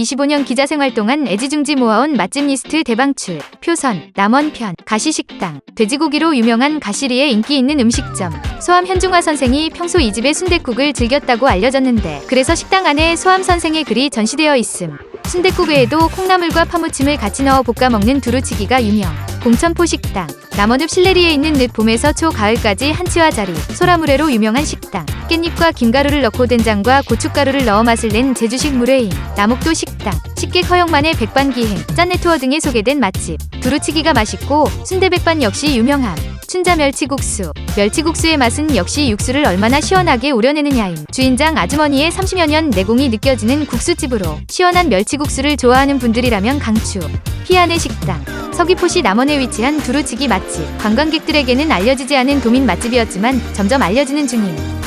25년 기자 생활 동안 애지중지 모아온 맛집 리스트 대방출. 표선, 남원편, 가시식당, 돼지고기로 유명한 가시리의 인기 있는 음식점. 소암 현중화 선생이 평소 이 집의 순댓국을 즐겼다고 알려졌는데 그래서 식당 안에 소암 선생의 글이 전시되어 있음. 순댓국 외에도 콩나물과 파무침을 같이 넣어 볶아 먹는 두루치기가 유명. 공천포 식당. 남원읍 신내리에 있는 늦 봄에서 초 가을까지 한치와 자리, 소라물회로 유명한 식당. 깻잎과 김가루를 넣고 된장과 고춧가루를 넣어 맛을 낸 제주식 물회인 남옥도 식당. 식객 허영만의 백반기행, 짠내 투어 등에 소개된 맛집. 두루치기가 맛있고 순대백반 역시 유명함. 춘자 멸치국수. 멸치국수의 맛은 역시 육수를 얼마나 시원하게 우려내느냐임. 주인장 아주머니의 30여 년 내공이 느껴지는 국수집으로 시원한 멸치국수를 좋아하는 분들이라면 강추. 피안의 식당. 서귀포시 남원에 위치한 두루치기 맛집. 관광객들에게는 알려지지 않은 도민 맛집이었지만 점점 알려지는 중임.